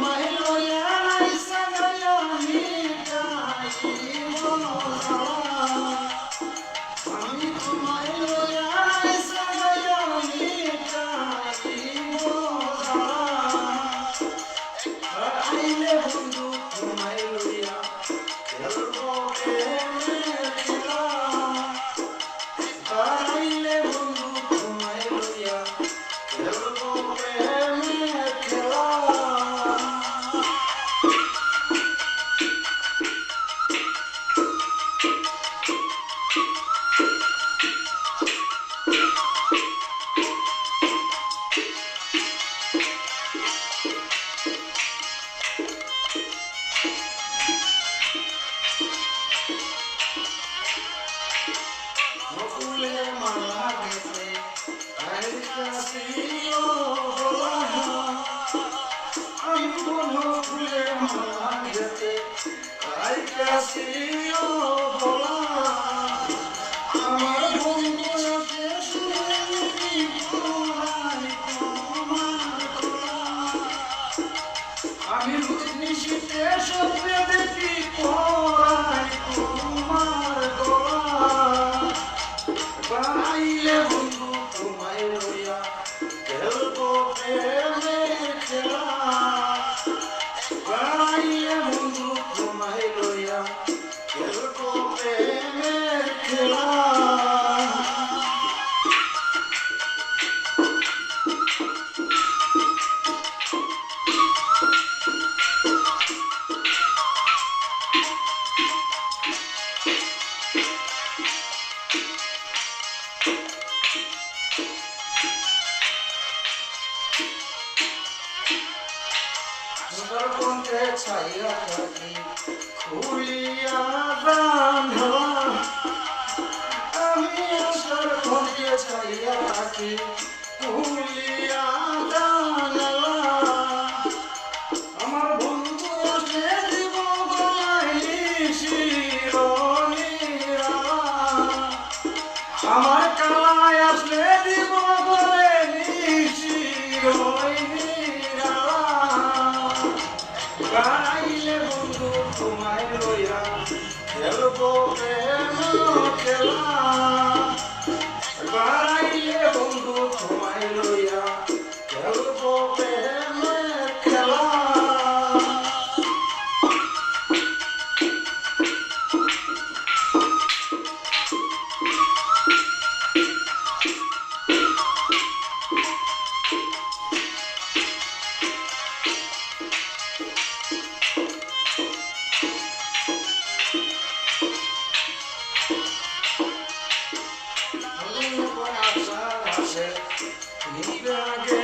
my ফুলে মালা গেছে আর কাশিও আমি কোন ফুলে মালা গেছে আর কাশিও আইলে বন্ধু তোমায় লইয়া। খেলব প্রেমের খেলা। আইলে বন্ধু তোমায় লইয়া। খেলব প্রেমের খেলা। ছয় খুলিয়া বাড়াইলে বন্ধু তোমায় লইয়া Yeah.